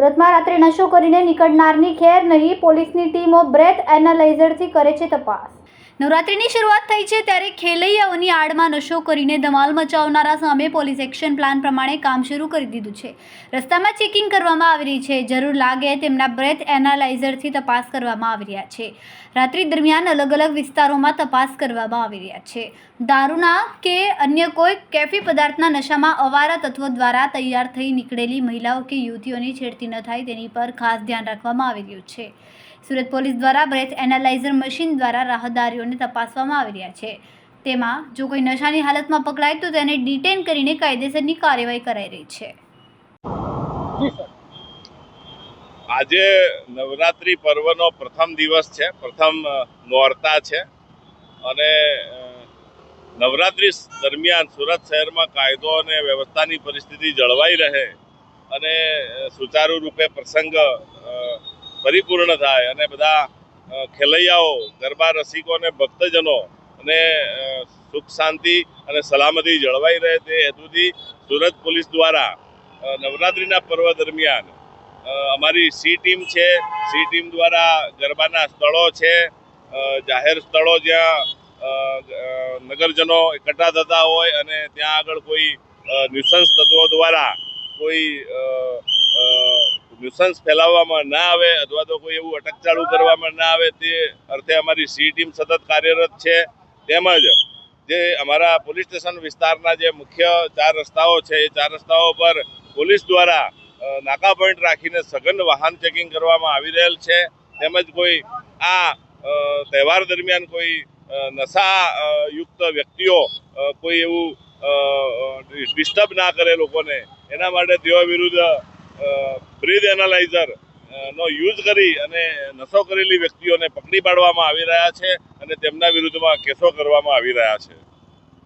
સુરતમાં રાત્રે નશો કરીને નીકળનારની ખેર નહીં પોલીસની ટીમો બ્રેથ એનાલાઇઝરથી કરે છે તપાસ. નવરાત્રિની શરૂઆત થઈ છે ત્યારે ખેલૈયાઓની આડમાં નશો કરીને ધમાલ મચાવનારા સામે પોલીસ એક્શન પ્લાન પ્રમાણે કામ શરૂ કરી દીધું છે. રસ્તામાં ચેકિંગ કરવામાં આવી રહી છે. જરૂર લાગે તેમના બ્રેથ એનાલાઇઝરથી તપાસ કરવામાં આવી રહ્યા છે. રાત્રિ દરમિયાન અલગ અલગ વિસ્તારોમાં તપાસ કરવામાં આવી રહ્યા છે. દારૂના કે અન્ય કોઈ કેફી પદાર્થના નશામાં અવારા તત્વો દ્વારા તૈયાર થઈ નીકળેલી મહિલાઓ કે યુવતીઓની છેડતી ન થાય તેની પર ખાસ ધ્યાન રાખવામાં આવી રહ્યું છે. સુરત પોલીસ દ્વારા બ્રેથ એનાલાઇઝર મશીન દ્વારા રાહદારીઓને તપાસવામાં આવી રહ્યા છે. તેમાં જો કોઈ નશાની હાલતમાં પકડાય તો તેને ડિટેન કરીને કાયદેસરની કાર્યવાહી કરાઈ રહી છે. આજે નવરાત્રિ પર્વનો પ્રથમ દિવસ છે, પ્રથમ નોરતા છે અને નવરાત્રિ દરમિયાન સુરત શહેરમાં કાયદો અને વ્યવસ્થાની પરિસ્થિતિ જળવાઈ રહે અને સુચારુ રૂપે પ્રસંગ પરિપૂર્ણ થાય અને બધા ખેલૈયાઓ, ગરબા રસિકો અને ભક્તજનો અને સુખ શાંતિ અને સલામતી જળવાઈ રહે તે હેતુથી સુરત પોલીસ દ્વારા નવરાત્રિના પર્વ દરમિયાન અમારી સી ટીમ છે. સી ટીમ દ્વારા ગરબાના સ્થળો છે. જાહેર સ્થળો જ્યાં નગરજનો એકઠા થતા હોય અને ત્યાં આગળ કોઈ નિસંસ તત્વો દ્વારા કોઈ ન્યુસન્સ ફેલાવવામાં ના આવે અથવા તો કોઈ એવું અટકચાળું કરવામાં ના આવે તે અર્થે અમારી સી ટીમ સતત કાર્યરત છે. તેમજ જે અમારા પોલીસ સ્ટેશન વિસ્તારના જે મુખ્ય ચાર રસ્તાઓ છે, એ ચાર રસ્તાઓ પર પોલીસ દ્વારા નાકા પોઈન્ટ રાખીને સઘન વાહન ચેકિંગ કરવામાં આવી રહેલ છે. તેમજ કોઈ આ તહેવાર દરમિયાન કોઈ નશા યુક્ત વ્યક્તિઓ કોઈ એવું ડિસ્ટર્બ ના કરે લોકોને, એના માટે તેઓ વિરુદ્ધ બ્રીથ એનાલાઇઝર નો યુઝ કરી અને નશો કરેલી વ્યક્તિઓને પકડી પાડવામાં આવી રહ્યા છે અને તેમના વિરુદ્ધમાં કેસો કરવામાં આવી રહ્યા છે.